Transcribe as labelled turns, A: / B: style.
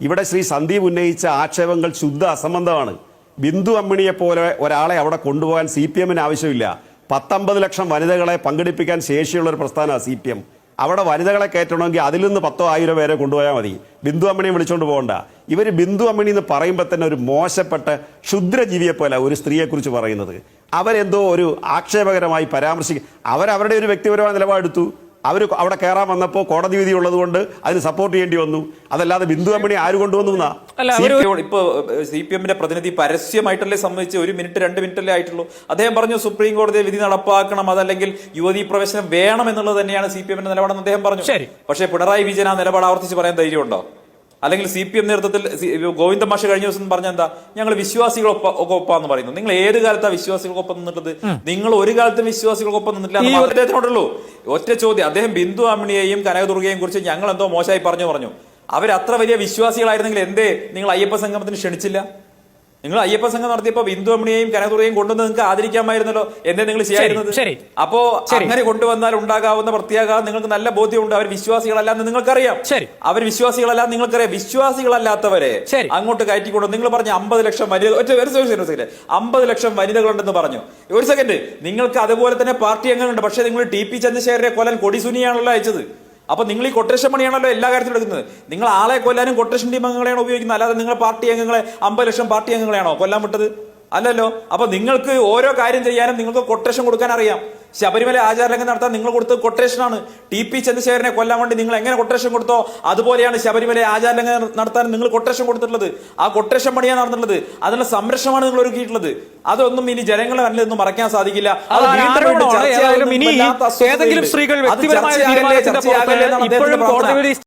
A: ഇവിടെ ശ്രീ സന്ദീപ് ഉന്നയിച്ച ആക്ഷേപങ്ങൾ ശുദ്ധ അസംബന്ധമാണ്. ബിന്ദു അമ്മിണിയെ പോലെ ഒരാളെ അവിടെ കൊണ്ടുപോകാൻ സി പി എമ്മിന് ആവശ്യമില്ല. പത്തൊമ്പത് ലക്ഷം വനിതകളെ പങ്കെടുപ്പിക്കാൻ ശേഷിയുള്ള ഒരു പ്രസ്ഥാനമാണ് സി പി എം. അവിടെ വനിതകളെ കയറ്റണമെങ്കിൽ അതിൽ നിന്ന് പത്തോ ആയിരം പേരെ കൊണ്ടുപോയാൽ മതി. ബിന്ദു അമ്മിണിയെ വിളിച്ചുകൊണ്ട് പോകണ്ട. ഇവർ ബിന്ദു അമ്മിണി എന്ന് പറയുമ്പോൾ തന്നെ ഒരു മോശപ്പെട്ട ക്ഷുദ്രജീവിയെ പോലെ ഒരു സ്ത്രീയെക്കുറിച്ച് പറയുന്നത്. അവരെന്തോ ഒരു ആക്ഷേപകരമായി പരാമർശിക്കും അവരവരുടെ ഒരു വ്യക്തിപരമായ നിലപാടെടുത്തു. അവർ അവിടെ കയറാൻ വന്നപ്പോൾ കോടതി വിധി ഉള്ളതുകൊണ്ട് അതിന് സപ്പോർട്ട് ചെയ്യേണ്ടി വന്നു. അതല്ലാതെ ബിന്ദു കമ്പനി ആര് കൊണ്ടുവന്നു
B: ഇപ്പൊ സി പി എമ്മിന്റെ പ്രതിനിധി പരസ്യമായിട്ടല്ലേ സംബന്ധിച്ച് ഒരു മിനിറ്റ് രണ്ട് മിനിറ്റല്ലേ ആയിട്ടുള്ളൂ. അദ്ദേഹം പറഞ്ഞു സുപ്രീം കോടതി വിധി നടപ്പാക്കണം അതല്ലെങ്കിൽ യുവതി പ്രവേശനം വേണം എന്നുള്ളത് തന്നെയാണ് സി പി എമ്മിന്റെ നിലപാടെന്ന് അദ്ദേഹം പറഞ്ഞു. പക്ഷേ പിണറായി വിജയൻ ആ നിലപാട് ആവർത്തിച്ച് പറയാൻ ധൈര്യമുണ്ടോ? അല്ലെങ്കിൽ സി പി എം നേതൃത്വത്തിൽ ഗോവിന്ദ മാഷ് കഴിഞ്ഞ ദിവസം പറഞ്ഞ എന്താ? ഞങ്ങൾ വിശ്വാസികളൊപ്പം ഒപ്പാന്ന് പറയുന്നു. നിങ്ങൾ ഏത് കാലത്താ വിശ്വാസികൾക്കൊപ്പം നിന്നിട്ടത്? നിങ്ങൾ ഒരു കാലത്തും വിശ്വാസികൾക്കൊപ്പം നിന്നിട്ടില്ല അദ്ദേഹത്തിനോടുള്ളൂ ഒറ്റ ചോദ്യം. അദ്ദേഹം ബിന്ദു അമ്മിണിയെയും കനകദുർഗയെയും കുറിച്ച് ഞങ്ങൾ എന്തോ മോശമായി പറഞ്ഞു പറഞ്ഞു. അവർ അത്ര വലിയ വിശ്വാസികളായിരുന്നെങ്കിൽ എന്തേ? നിങ്ങൾ അയ്യപ്പ സംഗമത്തിന് ക്ഷണിച്ചില്ല? നിങ്ങൾ അയ്യപ്പ സംഘം നടത്തിയപ്പോ ബിന്ദു അമ്മിണിയെയും കനകദുർഗയെയും കൊണ്ടുവന്ന് നിങ്ങൾക്ക് ആദരിക്കാമായിരുന്നല്ലോ എന്നെ നിങ്ങൾ ചെയ്യായിരുന്നത്.
C: ശരി.
B: അപ്പോ അങ്ങനെ കൊണ്ടുവന്നാൽ ഉണ്ടാകാവുന്ന പ്രത്യാഘാതം നിങ്ങൾക്ക് നല്ല ബോധ്യമുണ്ട്. അവർ വിശ്വാസികളല്ല എന്ന് നിങ്ങൾക്കറിയാം. അവർ വിശ്വാസികളല്ല എന്ന് നിങ്ങൾക്കറിയാം. വിശ്വാസികളല്ലാത്തവരെ. അങ്ങോട്ട് കയറ്റിക്കൊണ്ടു നിങ്ങൾ പറഞ്ഞ അമ്പത് ലക്ഷം വനിത ഒറ്റ ഒരു അമ്പത് ലക്ഷം വനിതകളുണ്ടെന്ന് പറഞ്ഞു. ഒരു സെക്കൻഡ് നിങ്ങൾക്ക് അതുപോലെ തന്നെ പാർട്ടി അംഗങ്ങളുണ്ട്. പക്ഷേ നിങ്ങൾ ടി പി ചന്ദ്രശേഖരനെ കൊലൻ കൊടിസുനിയാണല്ലോ അയച്ചത്. അപ്പൊ നിങ്ങൾ ഈ കൊട്ടേഷൻ പണിയാണല്ലോ എല്ലാ കാര്യത്തിലും എടുക്കുന്നത്. നിങ്ങൾ ആളെ കൊല്ലാനും കൊട്ടേഷൻ ടീം അംഗങ്ങളെയാണ് ഉപയോഗിക്കുന്നത്. അല്ലാതെ നിങ്ങൾ പാർട്ടി അംഗങ്ങളെ അമ്പത് ലക്ഷം പാർട്ടി അംഗങ്ങളെയാണോ കൊല്ലാൻ വിട്ടത്? അല്ലല്ലോ. അപ്പൊ നിങ്ങൾക്ക് ഓരോ കാര്യം ചെയ്യാനും നിങ്ങൾക്ക് കൊട്ടേഷൻ കൊടുക്കാൻ അറിയാം. ശബരിമല ആചാരലംഘനം നടത്താൻ നിങ്ങൾ കൊടുത്ത കൊട്ടേഷനാണ് ടി പി ചന്ദ്രശേഖരനെ കൊല്ലാൻ വേണ്ടി നിങ്ങൾ എങ്ങനെ കൊട്ടേഷൻ കൊടുത്തോ അതുപോലെയാണ് ശബരിമല ആചാരലംഘനം നടത്താൻ നിങ്ങൾ കൊട്ടേഷൻ കൊടുത്തിട്ടുള്ളത്. ആ കൊട്ടേഷൻ പണിയാണ് നടന്നിട്ടുള്ളത്. അതിനുള്ള സംരക്ഷണമാണ് നിങ്ങൾ ഒരുക്കിയിട്ടുള്ളത്. അതൊന്നും ഇനി ജനങ്ങളെ നല്ല ഒന്നും മറയ്ക്കാൻ സാധിക്കില്ല.
C: ഏതെങ്കിലും സ്ത്രീകൾ വ്യക്തിപരമായ